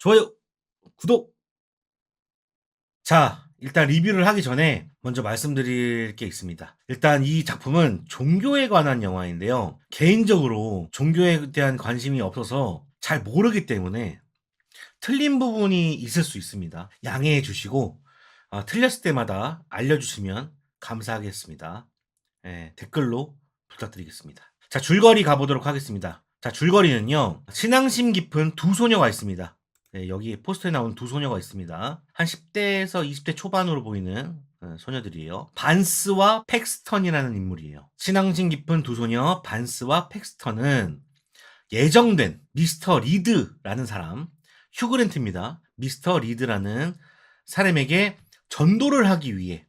좋아요, 구독. 자, 일단 리뷰를 하기 전에 먼저 말씀드릴 게 있습니다. 일단 이 작품은 종교에 관한 영화인데요. 개인적으로 종교에 대한 관심이 없어서 잘 모르기 때문에 틀린 부분이 있을 수 있습니다. 양해해 주시고 아, 틀렸을 때마다 알려주시면 감사하겠습니다. 예, 댓글로 부탁드리겠습니다. 자, 줄거리 가보도록 하겠습니다. 자, 줄거리는요, 신앙심 깊은 두 소녀가 있습니다. 네, 여기 포스터에 나온 두 소녀가 있습니다. 한 10대에서 20대 초반으로 보이는 어, 소녀들이에요. 반스와 팩스턴이라는 인물이에요. 신앙심 깊은 두 소녀 반스와 팩스턴은 예정된 미스터 리드라는 사람, 휴그랜트입니다. 미스터 리드라는 사람에게 전도를 하기 위해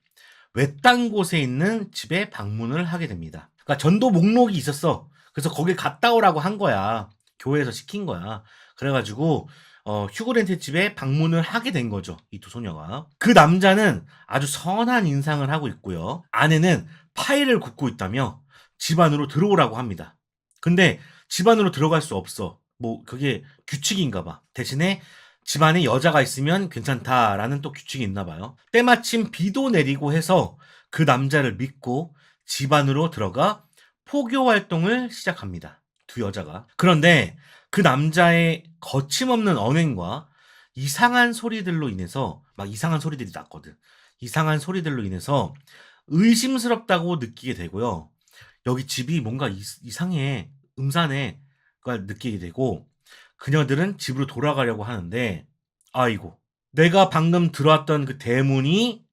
외딴 곳에 있는 집에 방문을 하게 됩니다. 그러니까 전도 목록이 있었어. 그래서 거길 갔다 오라고 한 거야. 교회에서 시킨 거야. 그래가지고 어, 휴그랜트 집에 방문을 하게 된 거죠. 이 두 소녀가. 그 남자는 아주 선한 인상을 하고 있고요. 아내는 파일을 굽고 있다며 집 안으로 들어오라고 합니다. 근데 집 안으로 들어갈 수 없어. 뭐 그게 규칙인가 봐. 대신에 집 안에 여자가 있으면 괜찮다라는 또 규칙이 있나 봐요. 때마침 비도 내리고 해서 그 남자를 믿고 집 안으로 들어가 포교 활동을 시작합니다. 두 여자가. 그런데 그 남자의 거침없는 언행과 이상한 소리들로 인해서 막 이상한 소리들이 났거든. 이상한 소리들로 인해서 의심스럽다고 느끼게 되고요. 여기 집이 뭔가 이, 이상해, 음산해, 가 느끼게 되고 그녀들은 집으로 돌아가려고 하는데 아이고 내가 방금 들어왔던 그 대문이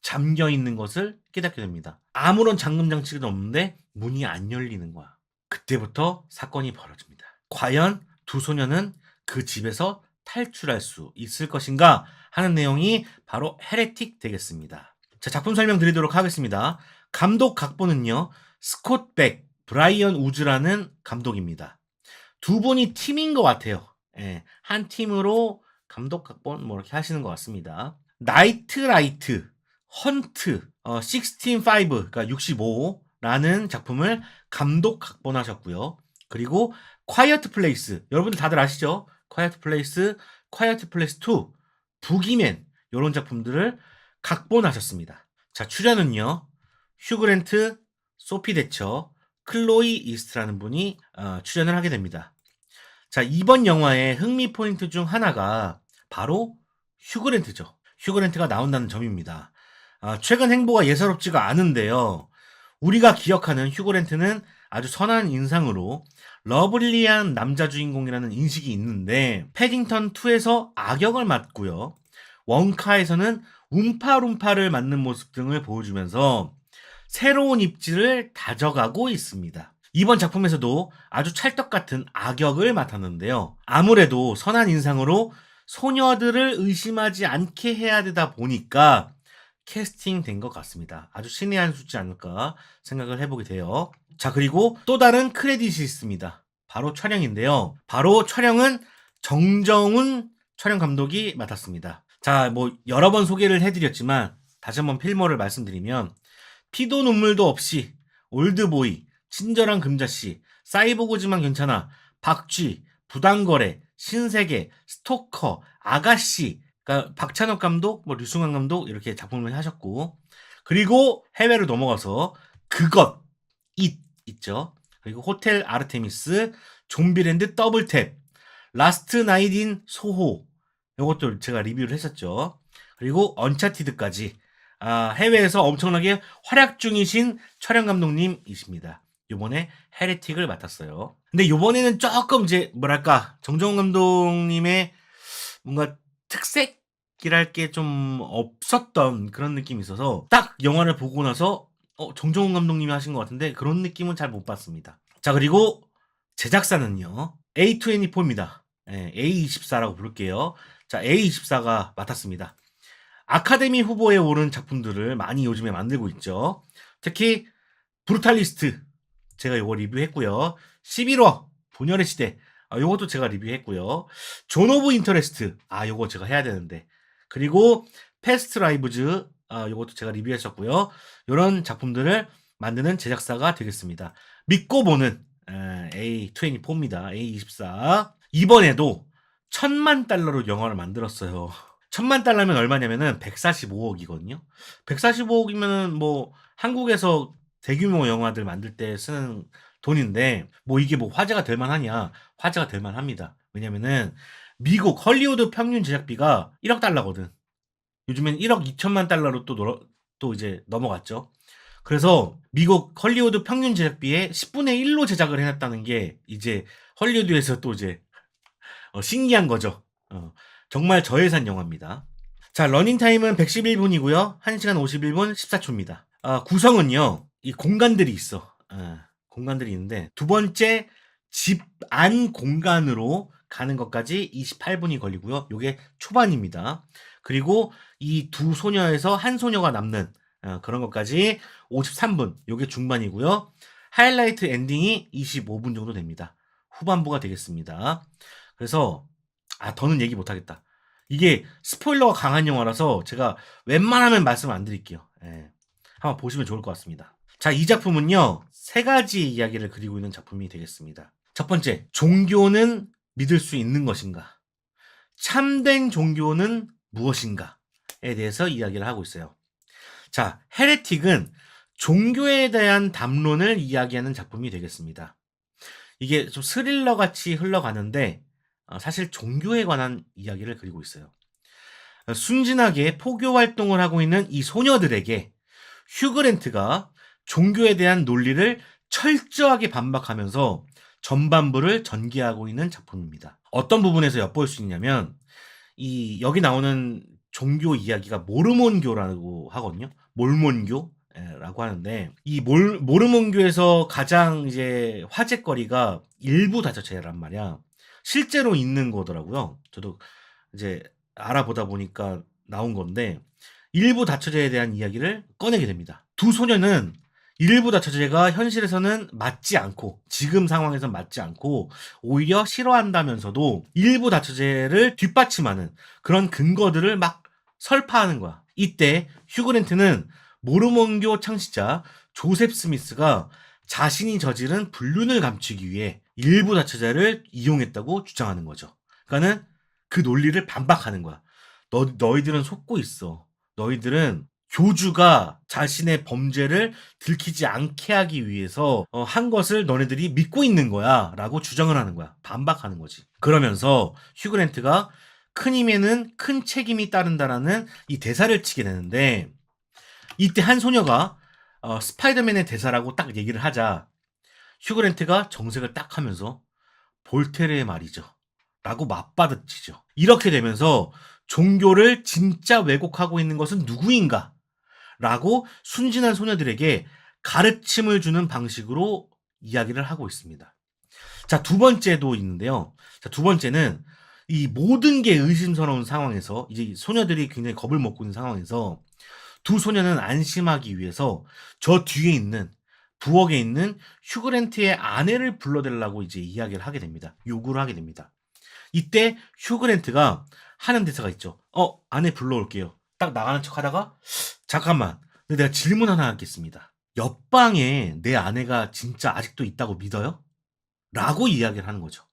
잠겨 있는 것을 깨닫게 됩니다. 아무런 잠금 장치도 없는데 문이 안 열리는 거야. 그때부터 사건이 벌어집니다. 과연 두 소녀는 그 집에서 탈출할 수 있을 것인가 하는 내용이 바로 헤레틱 되겠습니다. 자, 작품 설명 드리도록 하겠습니다. 감독 각본은요, 스콧 백, 브라이언 우즈라는 감독입니다. 두 분이 팀인 것 같아요. 예, 한 팀으로 감독 각본 뭐 이렇게 하시는 것 같습니다. 나이트 라이트, 헌트, 어, 16, 5, 그러니까 65라는 작품을 감독 각본하셨고요. 그리고 콰이어트 플레이스, 여러분들 다들 아시죠? 콰이어트 플레이스, 콰이어트 플레이스 2, 부기맨 이런 작품들을 각본하셨습니다. 자 출연은요 휴그랜트, 소피 대처, 클로이 이스트라는 분이 어, 출연을 하게 됩니다. 자, 이번 영화의 흥미 포인트 중 하나가 바로 휴그랜트죠. 휴그랜트가 나온다는 점입니다. 아, 최근 행보가 예사롭지가 않은데요. 우리가 기억하는 휴그랜트는 아주 선한 인상으로 러블리한 남자 주인공이라는 인식이 있는데 패딩턴 2에서 악역을 맡고요. 원카에서는 움파룸파를 맡는 모습 등을 보여주면서 새로운 입지를 다져가고 있습니다. 이번 작품에서도 아주 찰떡 같은 악역을 맡았는데요. 아무래도 선한 인상으로 소녀들을 의심하지 않게 해야 되다 보니까 캐스팅 된 것 같습니다. 아주 신의 한 수지 않을까 생각을 해보게 돼요. 자, 그리고 또 다른 크레딧이 있습니다. 바로 촬영인데요. 바로 촬영은 정정훈 촬영 감독이 맡았습니다. 자, 뭐 여러 번 소개를 해드렸지만 다시 한번 필모를 말씀드리면 피도 눈물도 없이 올드보이, 친절한 금자씨, 사이보그지만 괜찮아, 박쥐, 부당거래, 신세계, 스토커, 아가씨, 그러니까 박찬욱 감독, 뭐 류승환 감독 이렇게 작품을 하셨고 그리고 해외로 넘어가서 그것, 잇 있죠. 그리고 호텔 아르테미스, 좀비랜드 더블탭, 라스트 나이딘 소호 이것도 제가 리뷰를 했었죠. 그리고 언차티드까지 아, 해외에서 엄청나게 활약 중이신 촬영 감독님이십니다. 요번에 헤레틱을 맡았어요. 근데 요번에는 조금 이제 뭐랄까 정정훈 감독님의 뭔가 특색이랄 게 좀 없었던 그런 느낌이 있어서 딱 영화를 보고 나서 어, 정정훈 감독님이 하신 것 같은데 그런 느낌은 잘 못 봤습니다. 자 그리고 제작사는요 A24입니다. 예, A24라고 부를게요. 자 A24가 맡았습니다. 아카데미 후보에 오른 작품들을 많이 요즘에 만들고 있죠. 특히 브루탈리스트 제가 요거 리뷰했고요. 11호 분열의 시대 아, 요것도 제가 리뷰했고요. 존 오브 인터레스트 아 요거 제가 해야 되는데 그리고 패스트 라이브즈 아 요것도 제가 리뷰했었고요. 요런 작품들을 만드는 제작사가 되겠습니다. 믿고 보는 에, A24입니다. A24 이번에도 천만 달러로 영화를 만들었어요. 천만 달러면 얼마냐면은 145억이거든요. 145억이면은 뭐 한국에서 대규모 영화들 만들 때 쓰는 돈인데 뭐 이게 뭐 화제가 될 만하냐? 화제가 될 만합니다. 왜냐면은 미국 헐리우드 평균 제작비가 1억 달러거든. 요즘엔 1억 2천만 달러로 또, 놀아- 또 이제 넘어갔죠. 그래서 미국 헐리우드 평균 제작비의 10분의 1로 제작을 해놨다는 게 이제 헐리우드에서 또 이제 어, 신기한 거죠. 어, 정말 저예산 영화입니다. 자, 러닝타임은 111분이고요. 1시간 51분 14초입니다. 아, 구성은요, 이 공간들이 있어. 아, 공간들이 있는데, 두 번째 집 안 공간으로 가는 것까지 28분이 걸리고요. 요게 초반입니다. 그리고 이 두 소녀에서 한 소녀가 남는 어, 그런 것까지 53분, 요게 중반이고요. 하이라이트 엔딩이 25분 정도 됩니다. 후반부가 되겠습니다. 그래서 아 더는 얘기 못 하겠다. 이게 스포일러가 강한 영화라서 제가 웬만하면 말씀 안 드릴게요. 예. 한번 보시면 좋을 것 같습니다. 자, 이 작품은요, 세 가지 이야기를 그리고 있는 작품이 되겠습니다. 첫 번째, 종교는 믿을 수 있는 것인가? 참된 종교는 무엇인가?에 대해서 이야기를 하고 있어요. 자, 헤레틱은 종교에 대한 담론을 이야기하는 작품이 되겠습니다. 이게 좀 스릴러 같이 흘러가는데, 어, 사실 종교에 관한 이야기를 그리고 있어요. 어, 순진하게 포교 활동을 하고 있는 이 소녀들에게 휴그랜트가 종교에 대한 논리를 철저하게 반박하면서 전반부를 전개하고 있는 작품입니다. 어떤 부분에서 엿볼 수 있냐면 이 여기 나오는 종교 이야기가 모르몬교라고 하거든요. 몰몬교라고 하는데 이 몰, 모르몬교에서 가장 이제 화제거리가 일부 다처제란 말이야. 실제로 있는 거더라고요. 저도 이제 알아보다 보니까 나온 건데 일부 다처제에 대한 이야기를 꺼내게 됩니다. 두 소녀는 일부 다처제가 현실에서는 맞지 않고 지금 상황에선 맞지 않고 오히려 싫어한다면서도 일부 다처제를 뒷받침하는 그런 근거들을 막 설파하는 거야. 이때 휴그랜트는 모르몬교 창시자 조셉 스미스가 자신이 저지른 불륜을 감추기 위해 일부 다처제를 이용했다고 주장하는 거죠. 그러니까는 그 논리를 반박하는 거야. 너, 너희들은 속고 있어. 너희들은 교주가 자신의 범죄를 들키지 않게 하기 위해서 어, 한 것을 너네들이 믿고 있는 거야. 라고 주장을 하는 거야. 반박하는 거지. 그러면서 휴그랜트가 큰 힘에는 큰 책임이 따른다라는 이 대사를 치게 되는데 이때 한 소녀가 어, 스파이더맨의 대사라고 딱 얘기를 하자 휴그랜트가 정색을 딱 하면서 볼테르의 말이죠. 라고 맞받아치죠. 이렇게 되면서 종교를 진짜 왜곡하고 있는 것은 누구인가? 라고 순진한 소녀들에게 가르침을 주는 방식으로 이야기를 하고 있습니다. 자, 두 번째도 있는데요. 자, 두 번째는 이 모든 게 의심스러운 상황에서 이제 소녀들이 굉장히 겁을 먹고 있는 상황에서 두 소녀는 안심하기 위해서 저 뒤에 있는 부엌에 있는 휴그랜트의 아내를 불러달라고 이제 이야기를 하게 됩니다. 요구를 하게 됩니다. 이때 휴그랜트가 하는 대사가 있죠. 어, 아내 불러올게요. 딱 나가는 척 하다가, 잠깐만. 근데 내가 질문 하나 하겠습니다. 옆방에 내 아내가 진짜 아직도 있다고 믿어요? 라고 이야기를 하는 거죠.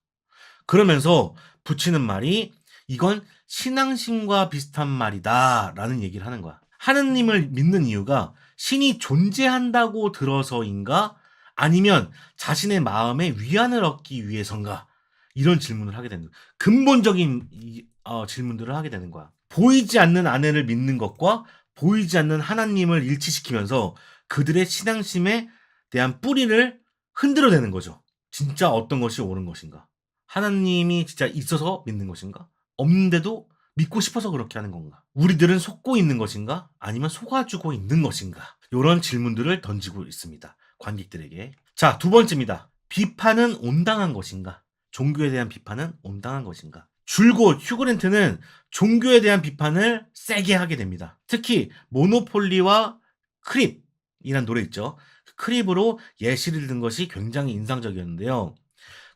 그러면서 붙이는 말이, 이건 신앙심과 비슷한 말이다. 라는 얘기를 하는 거야. 하느님을 믿는 이유가 신이 존재한다고 들어서인가? 아니면 자신의 마음에 위안을 얻기 위해서인가? 이런 질문을 하게 되는 거야. 근본적인 이, 어, 질문들을 하게 되는 거야. 보이지 않는 아내를 믿는 것과 보이지 않는 하나님을 일치시키면서 그들의 신앙심에 대한 뿌리를 흔들어내는 거죠. 진짜 어떤 것이 옳은 것인가? 하나님이 진짜 있어서 믿는 것인가? 없는데도 믿고 싶어서 그렇게 하는 건가? 우리들은 속고 있는 것인가? 아니면 속아주고 있는 것인가? 이런 질문들을 던지고 있습니다. 관객들에게. 자, 두 번째입니다. 비판은 온당한 것인가? 종교에 대한 비판은 온당한 것인가? 줄곧 휴그랜트는 종교에 대한 비판을 세게 하게 됩니다. 특히 모노폴리와 크립이란 노래 있죠. 그 크립으로 예시를 든 것이 굉장히 인상적이었는데요.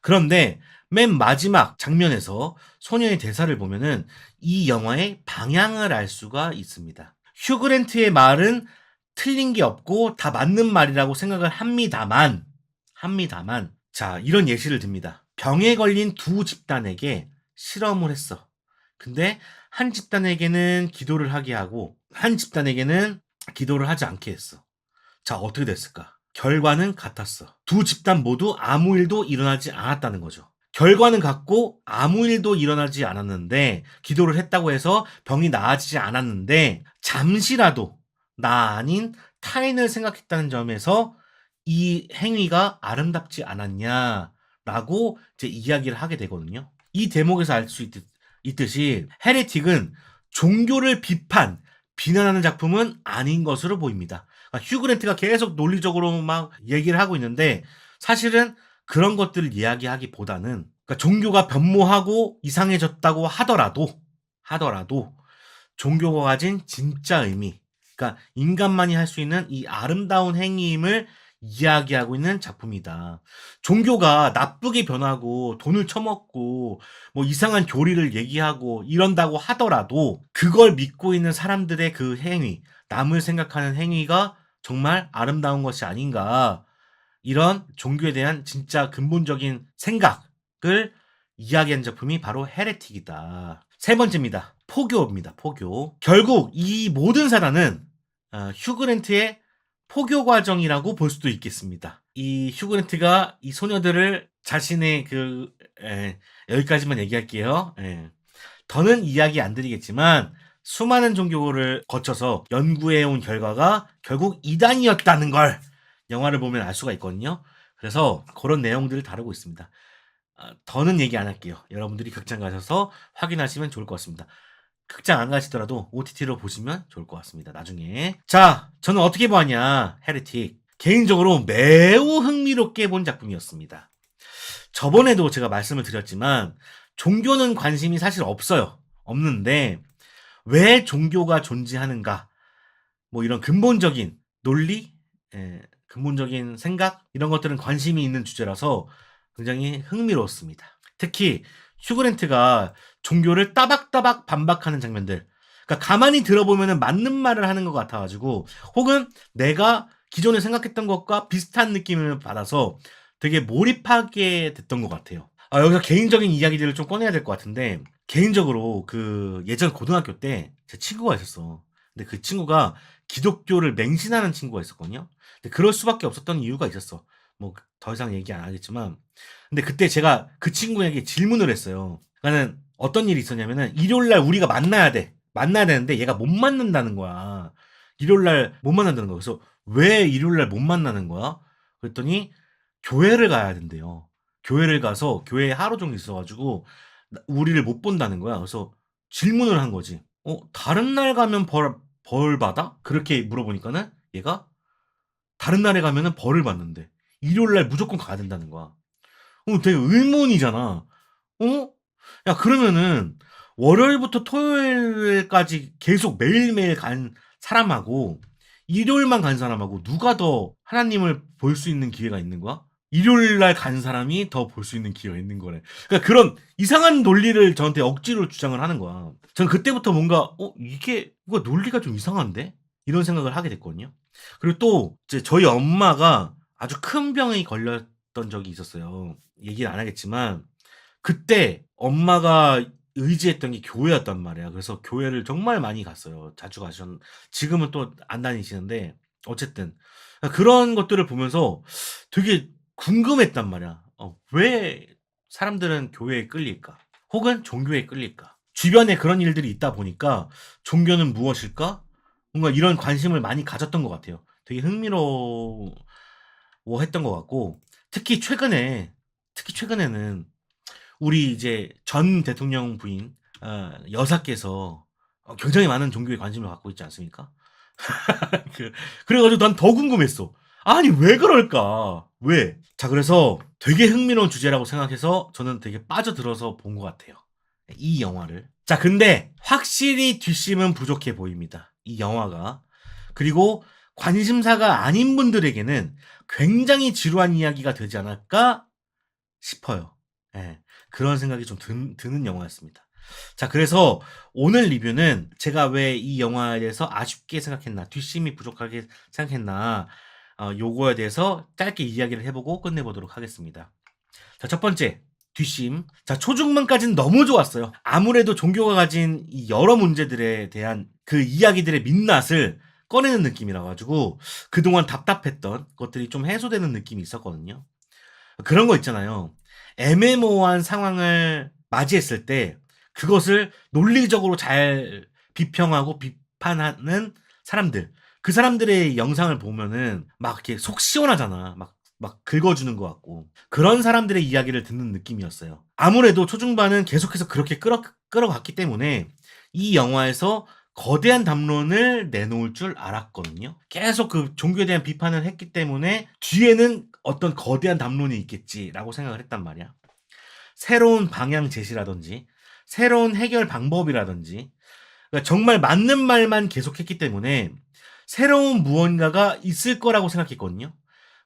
그런데 맨 마지막 장면에서 소녀의 대사를 보면은 이 영화의 방향을 알 수가 있습니다. 휴그랜트의 말은 틀린 게 없고 다 맞는 말이라고 생각을 합니다만, 합니다만, 자, 이런 예시를 듭니다. 병에 걸린 두 집단에게 실험을 했어. 근데 한 집단에게는 기도를 하게 하고 한 집단에게는 기도를 하지 않게 했어. 자, 어떻게 됐을까? 결과는 같았어. 두 집단 모두 아무 일도 일어나지 않았다는 거죠. 결과는 같고 아무 일도 일어나지 않았는데 기도를 했다고 해서 병이 나아지지 않았는데 잠시라도 나 아닌 타인을 생각했다는 점에서 이 행위가 아름답지 않았냐라고 이제 이야기를 하게 되거든요. 이 대목에서 알 수 있듯이 헤레틱은 종교를 비판, 비난하는 작품은 아닌 것으로 보입니다. 그러니까 휴그랜트가 계속 논리적으로 막 얘기를 하고 있는데 사실은 그런 것들을 이야기하기보다는 그러니까 종교가 변모하고 이상해졌다고 하더라도 하더라도 종교가 가진 진짜 의미 그러니까 인간만이 할 수 있는 이 아름다운 행위임을 이야기하고 있는 작품이다. 종교가 나쁘게 변하고 돈을 처먹고 뭐 이상한 교리를 얘기하고 이런다고 하더라도 그걸 믿고 있는 사람들의 그 행위, 남을 생각하는 행위가 정말 아름다운 것이 아닌가. 이런 종교에 대한 진짜 근본적인 생각을 이야기한 작품이 바로 헤레틱이다. 세 번째입니다. 포교입니다. 포교. 결국 이 모든 사단은 어, 휴그랜트의 포교 과정이라고 볼 수도 있겠습니다. 이 휴그랜트가 이 소녀들을 자신의 그 에, 여기까지만 얘기할게요. 에. 더는 이야기 안 드리겠지만 수많은 종교를 거쳐서 연구해 온 결과가 결국 이단이었다는 걸 영화를 보면 알 수가 있거든요. 그래서 그런 내용들을 다루고 있습니다. 아, 더는 얘기 안 할게요. 여러분들이 극장 가셔서 확인하시면 좋을 것 같습니다. 극장 안 가시더라도 OTT로 보시면 좋을 것 같습니다. 나중에. 자, 저는 어떻게 보았냐, 헤리틱. 개인적으로 매우 흥미롭게 본 작품이었습니다. 저번에도 제가 말씀을 드렸지만, 종교는 관심이 사실 없어요. 없는데, 왜 종교가 존재하는가? 뭐 이런 근본적인 논리, 예, 근본적인 생각, 이런 것들은 관심이 있는 주제라서 굉장히 흥미로웠습니다. 특히, 휴그랜트가 종교를 따박따박 반박하는 장면들. 그러니까 가만히 들어보면 맞는 말을 하는 것 같아가지고, 혹은 내가 기존에 생각했던 것과 비슷한 느낌을 받아서 되게 몰입하게 됐던 것 같아요. 아, 여기서 개인적인 이야기들을 좀 꺼내야 될 것 같은데, 개인적으로 그 예전 고등학교 때 제 친구가 있었어. 근데 그 친구가 기독교를 맹신하는 친구가 있었거든요. 근데 그럴 수밖에 없었던 이유가 있었어. 뭐 더 이상 얘기 안 하겠지만, 근데 그때 제가 그 친구에게 질문을 했어요. 그러니까는 어떤 일이 있었냐면은 일요일 날 우리가 만나야 돼. 만나야 되는데 얘가 못 만난다는 거야. 일요일 날 못 만난다는 거야. 그래서 왜 일요일 날 못 만나는 거야? 그랬더니 교회를 가야 된대요. 교회를 가서 교회에 하루 종일 있어가지고 우리를 못 본다는 거야. 그래서 질문을 한 거지. 어, 다른 날 가면 벌, 벌 받아? 그렇게 물어보니까는 얘가 다른 날에 가면은 벌을 받는데 일요일 날 무조건 가야 된다는 거야. 어, 되게 의문이잖아. 어? 야, 그러면은 월요일부터 토요일까지 계속 매일매일 간 사람하고 일요일만 간 사람하고 누가 더 하나님을 볼 수 있는 기회가 있는 거야? 일요일 날 간 사람이 더 볼 수 있는 기회가 있는 거네. 그러니까 그런 이상한 논리를 저한테 억지로 주장을 하는 거야. 저는 그때부터 뭔가 어 이게 이거 논리가 좀 이상한데 이런 생각을 하게 됐거든요. 그리고 또 이제 저희 엄마가 아주 큰 병에 걸렸던 적이 있었어요. 얘기는 안 하겠지만 그때 엄마가 의지했던 게 교회였단 말이야. 그래서 교회를 정말 많이 갔어요. 자주 가셨. 지금은 또 안 다니시는데 어쨌든 그런 것들을 보면서 되게 궁금했단 말이야. 어, 왜 사람들은 교회에 끌릴까? 혹은 종교에 끌릴까? 주변에 그런 일들이 있다 보니까 종교는 무엇일까? 뭔가 이런 관심을 많이 가졌던 것 같아요. 되게 흥미로워 했던 것 같고 특히 최근에 특히 최근에는 우리 이제 전 대통령 부인 어, 여사께서 어, 굉장히 많은 종교에 관심을 갖고 있지 않습니까? 그, 그래가지고 난 더 궁금했어. 아니 왜 그럴까? 왜? 자 그래서 되게 흥미로운 주제라고 생각해서 저는 되게 빠져들어서 본 것 같아요. 이 영화를. 자 근데 확실히 뒷심은 부족해 보입니다. 이 영화가. 그리고 관심사가 아닌 분들에게는 굉장히 지루한 이야기가 되지 않을까 싶어요. 예, 그런 생각이 좀 드, 드는 영화였습니다. 자, 그래서 오늘 리뷰는 제가 왜 이 영화에 대해서 아쉽게 생각했나, 뒷심이 부족하게 생각했나, 어, 요거에 대해서 짧게 이야기를 해보고 끝내보도록 하겠습니다. 자, 첫 번째, 뒷심. 자, 초중반까지는 너무 좋았어요. 아무래도 종교가 가진 이 여러 문제들에 대한 그 이야기들의 민낯을 꺼내는 느낌이라 가지고 그동안 답답했던 것들이 좀 해소되는 느낌이 있었거든요. 그런 거 있잖아요. 애매모호한 상황을 맞이했을 때 그것을 논리적으로 잘 비평하고 비판하는 사람들. 그 사람들의 영상을 보면은 막 이렇게 속 시원하잖아. 막, 막 긁어주는 것 같고. 그런 사람들의 이야기를 듣는 느낌이었어요. 아무래도 초중반은 계속해서 그렇게 끌어, 끌어갔기 때문에 이 영화에서 거대한 담론을 내놓을 줄 알았거든요. 계속 그 종교에 대한 비판을 했기 때문에 뒤에는 어떤 거대한 담론이 있겠지라고 생각을 했단 말이야. 새로운 방향 제시라든지 새로운 해결 방법이라든지 그러니까 정말 맞는 말만 계속했기 때문에 새로운 무언가가 있을 거라고 생각했거든요.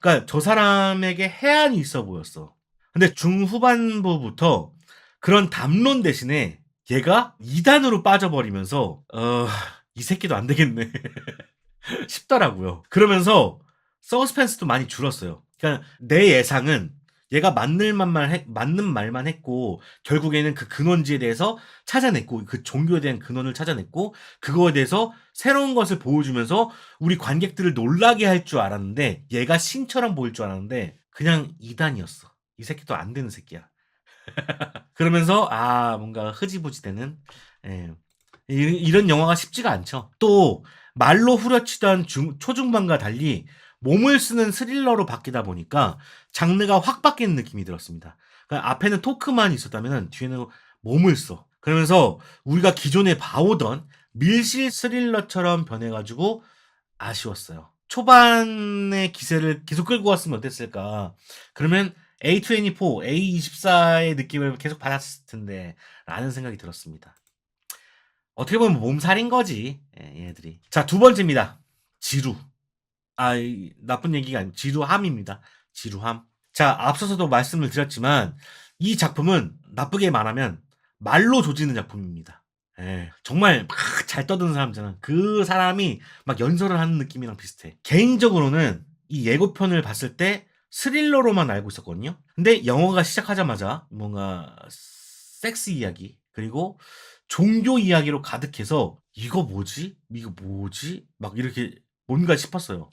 그러니까 저 사람에게 해안이 있어 보였어. 근데 중후반부부터 그런 담론 대신에 얘가 2단으로 빠져버리면서 어, 이 새끼도 안 되겠네 싶더라고요. 그러면서 서스펜스도 많이 줄었어요. 그러니까 내 예상은 얘가 맞는 말만 했, 맞는 말만 했고 결국에는 그 근원지에 대해서 찾아냈고 그 종교에 대한 근원을 찾아냈고 그거에 대해서 새로운 것을 보여주면서 우리 관객들을 놀라게 할 줄 알았는데 얘가 신처럼 보일 줄 알았는데 그냥 이단이었어. 이 새끼도 안 되는 새끼야. 그러면서 아 뭔가 흐지부지되는 예. 이- 이런 영화가 쉽지가 않죠. 또 말로 후려치던 중, 초중반과 달리 몸을 쓰는 스릴러로 바뀌다 보니까 장르가 확 바뀌는 느낌이 들었습니다. 그러니까 앞에는 토크만 있었다면 뒤에는 몸을 써. 그러면서 우리가 기존에 봐오던 밀실 스릴러처럼 변해가지고 아쉬웠어요. 초반의 기세를 계속 끌고 왔으면 어땠을까. 그러면 A24, A24의 느낌을 계속 받았을 텐데 라는 생각이 들었습니다. 어떻게 보면 몸살인 거지 예, 얘네들이. 자 두 번째입니다. 지루. 아 이, 나쁜 얘기가 아니고 지루함입니다. 지루함. 자 앞서서도 말씀을 드렸지만 이 작품은 나쁘게 말하면 말로 조지는 작품입니다. 예, 정말 막 잘 떠드는 사람잖아. 그 사람이 막 연설을 하는 느낌이랑 비슷해. 개인적으로는 이 예고편을 봤을 때 스릴러로만 알고 있었거든요. 근데 영화가 시작하자마자 뭔가 섹스 이야기 그리고 종교 이야기로 가득해서 이거 뭐지? 이거 뭐지? 막 이렇게 뭔가 싶었어요.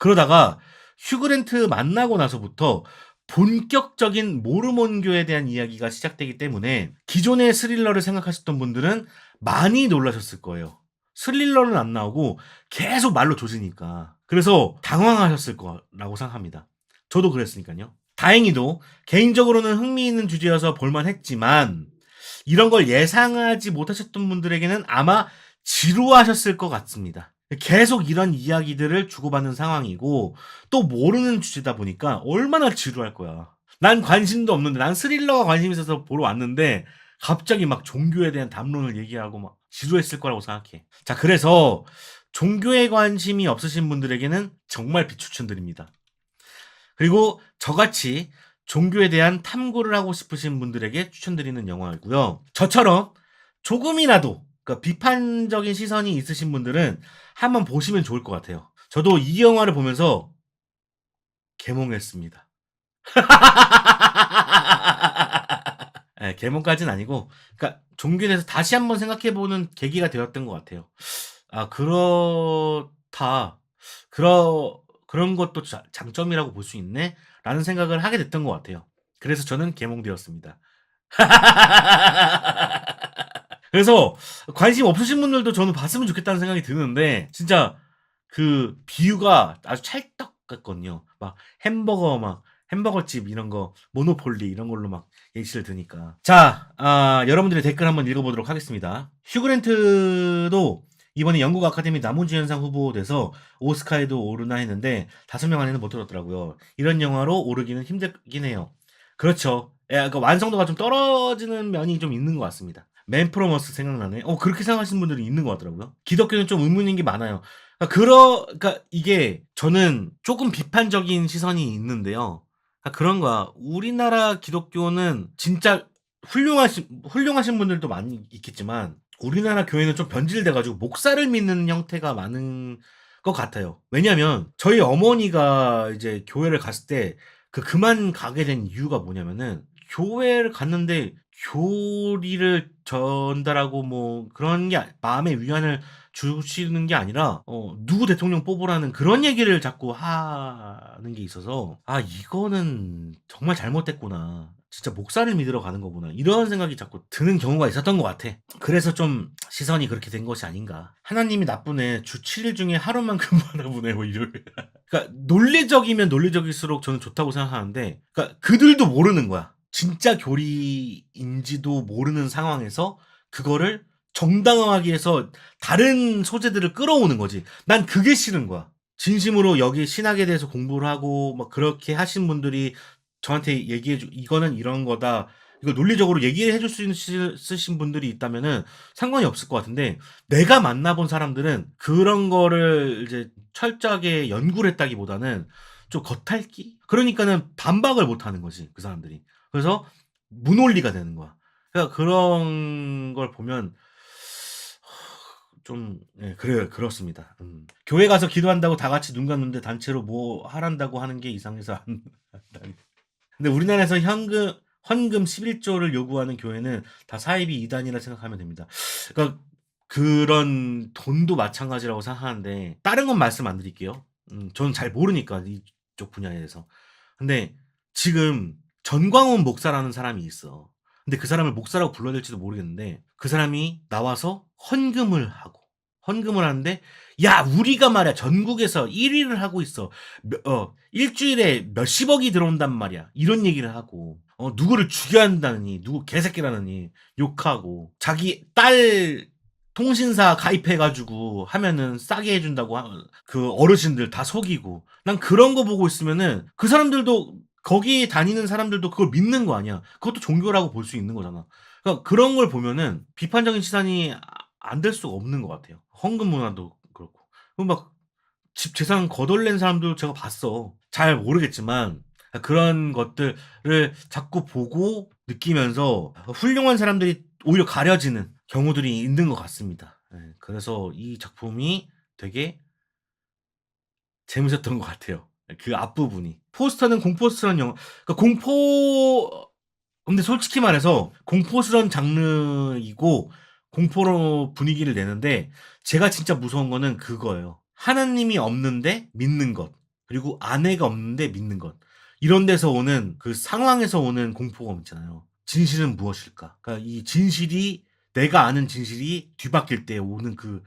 그러다가 휴그랜트 만나고 나서부터 본격적인 모르몬교에 대한 이야기가 시작되기 때문에 기존의 스릴러를 생각하셨던 분들은 많이 놀라셨을 거예요. 스릴러는 안 나오고 계속 말로 조지니까. 그래서 당황하셨을 거라고 생각합니다. 저도 그랬으니까요. 다행히도 개인적으로는 흥미있는 주제여서 볼만했지만 이런 걸 예상하지 못하셨던 분들에게는 아마 지루하셨을 것 같습니다. 계속 이런 이야기들을 주고받는 상황이고 또 모르는 주제다 보니까 얼마나 지루할 거야. 난 관심도 없는데 난 스릴러가 관심 있어서 보러 왔는데 갑자기 막 종교에 대한 담론을 얘기하고 막 지루했을 거라고 생각해. 자, 그래서 종교에 관심이 없으신 분들에게는 정말 비추천드립니다. 그리고 저같이 종교에 대한 탐구를 하고 싶으신 분들에게 추천드리는 영화이고요. 저처럼 조금이라도 그러니까 비판적인 시선이 있으신 분들은 한번 보시면 좋을 것 같아요. 저도 이 영화를 보면서 개몽했습니다. 네, 개몽까지는 아니고, 그러니까 종교에 대해서 다시 한번 생각해보는 계기가 되었던 것 같아요. 아 그렇다. 그러 그런 것도 자- 장점이라고 볼 수 있네. 라는 생각을 하게 됐던 것 같아요. 그래서 저는 개몽되었습니다. 그래서 관심 없으신 분들도 저는 봤으면 좋겠다는 생각이 드는데 진짜 그 비유가 아주 찰떡 같거든요. 막 햄버거 막 햄버거집 이런 거 모노폴리 이런 걸로 막 예시를 드니까 자 아, 여러분들의 댓글 한번 읽어보도록 하겠습니다. 휴그랜트도 이번에 영국 아카데미 나무주연상 후보돼서 오스카에도 오르나 했는데 다섯 명 안에는 못 들었더라고요. 이런 영화로 오르기는 힘들긴 해요. 그렇죠. 예, 그러니까 완성도가 좀 떨어지는 면이 좀 있는 것 같습니다. 맨프로머스 생각나네. 어 그렇게 생각하시는 분들이 있는 것 같더라고요. 기독교는 좀 의문인 게 많아요. 그러니까, 그러, 그러니까 이게 저는 조금 비판적인 시선이 있는데요. 그러니까 그런 거야. 우리나라 기독교는 진짜 훌륭하신 훌륭하신 분들도 많이 있겠지만 우리나라 교회는 좀 변질돼가지고 목사를 믿는 형태가 많은 것 같아요. 왜냐면 저희 어머니가 이제 교회를 갔을 때 그 그만 가게 된 이유가 뭐냐면은 교회를 갔는데 교리를 전달하고 뭐 그런 게 아- 마음의 위안을 주시는 게 아니라 어, 누구 대통령 뽑으라는 그런 얘기를 자꾸 하는 게 있어서 아 이거는 정말 잘못됐구나. 진짜 목사를 믿으러 가는 거구나. 이런 생각이 자꾸 드는 경우가 있었던 것 같아. 그래서 좀 시선이 그렇게 된 것이 아닌가. 하나님이 나쁘네. 주 7일 중에 하루만 근무하나 보네. 뭐 이럴. 그러니까 논리적이면 논리적일수록 저는 좋다고 생각하는데 그러니까 그들도 모르는 거야. 진짜 교리인지도 모르는 상황에서 그거를 정당화하기 위해서 다른 소재들을 끌어오는 거지. 난 그게 싫은 거야. 진심으로 여기 신학에 대해서 공부를 하고 막 그렇게 하신 분들이 저한테 얘기해 주 이거는 이런 거다. 이거 논리적으로 얘기해 줄 수 있으신 분들이 있다면은 상관이 없을 것 같은데 내가 만나본 사람들은 그런 거를 이제 철저하게 연구를 했다기보다는 좀 겉핥기? 그러니까는 반박을 못 하는 거지, 그 사람들이. 그래서 무논리가 되는 거야. 그러니까 그런 걸 보면 좀 예, 그래요. 그렇습니다. 음. 교회 가서 기도한다고 다 같이 눈 감는데 단체로 뭐 하란다고 하는 게 이상해서 안. 근데 우리나라에서 현금 헌금 11조를 요구하는 교회는 다 사입이 이단이라 생각하면 됩니다. 그러니까 그런 돈도 마찬가지라고 생각하는데 다른 건 말씀 안 드릴게요. 음, 저는 잘 모르니까 이쪽 분야에 대해서. 근데 지금 전광훈 목사라는 사람이 있어. 근데 그 사람을 목사라고 불러야 될지도 모르겠는데 그 사람이 나와서 헌금을 하고 헌금을 하는데 야 우리가 말이야 전국에서 1위를 하고 있어. 몇- 어 일주일에 몇십억이 들어온단 말이야. 이런 얘기를 하고 어 누구를 죽여야 한다느니 누구 개새끼라느니 욕하고 자기 딸 통신사 가입해가지고 하면은 싸게 해준다고 하- 그 어르신들 다 속이고. 난 그런 거 보고 있으면은 그 사람들도 거기 다니는 사람들도 그걸 믿는 거 아니야. 그것도 종교라고 볼 수 있는 거잖아. 그러니까 그런 걸 보면은 비판적인 시선이 안 될 수가 없는 것 같아요. 헌금 문화도 그렇고. 막 집 재산 거덜낸 사람들 제가 봤어. 잘 모르겠지만 그런 것들을 자꾸 보고 느끼면서 훌륭한 사람들이 오히려 가려지는 경우들이 있는 것 같습니다. 예, 그래서 이 작품이 되게 재밌었던 것 같아요. 그 앞부분이. 포스터는 공포스러운 영화, 그러니까 공포, 근데 솔직히 말해서 공포스러운 장르이고 공포로 분위기를 내는데 제가 진짜 무서운 거는 그거예요. 하나님이 없는데 믿는 것. 그리고 아내가 없는데 믿는 것. 이런 데서 오는 그 상황에서 오는 공포감 있잖아요. 진실은 무엇일까? 그러니까 이 진실이 내가 아는 진실이 뒤바뀔 때 오는 그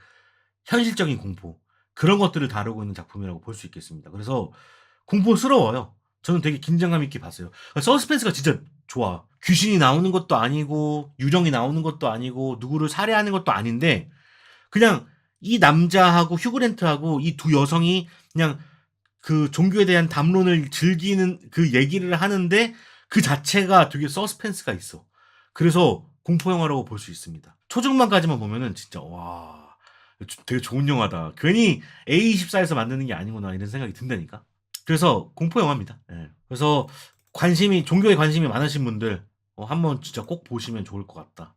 현실적인 공포 그런 것들을 다루고 있는 작품이라고 볼 수 있겠습니다. 그래서 공포스러워요. 저는 되게 긴장감 있게 봤어요. 서스펜스가 진짜 좋아. 귀신이 나오는 것도 아니고 유령이 나오는 것도 아니고 누구를 살해하는 것도 아닌데 그냥 이 남자하고 휴그랜트하고 이 두 여성이 그냥 그 종교에 대한 담론을 즐기는 그 얘기를 하는데 그 자체가 되게 서스펜스가 있어. 그래서 공포 영화라고 볼 수 있습니다. 초중반까지만 보면은 진짜 와 되게 좋은 영화다. 괜히 A24에서 만드는 게 아니구나 이런 생각이 든다니까. 그래서 공포 영화입니다. 예. 그래서 관심이 종교에 관심이 많으신 분들 어, 한번 진짜 꼭 보시면 좋을 것 같다.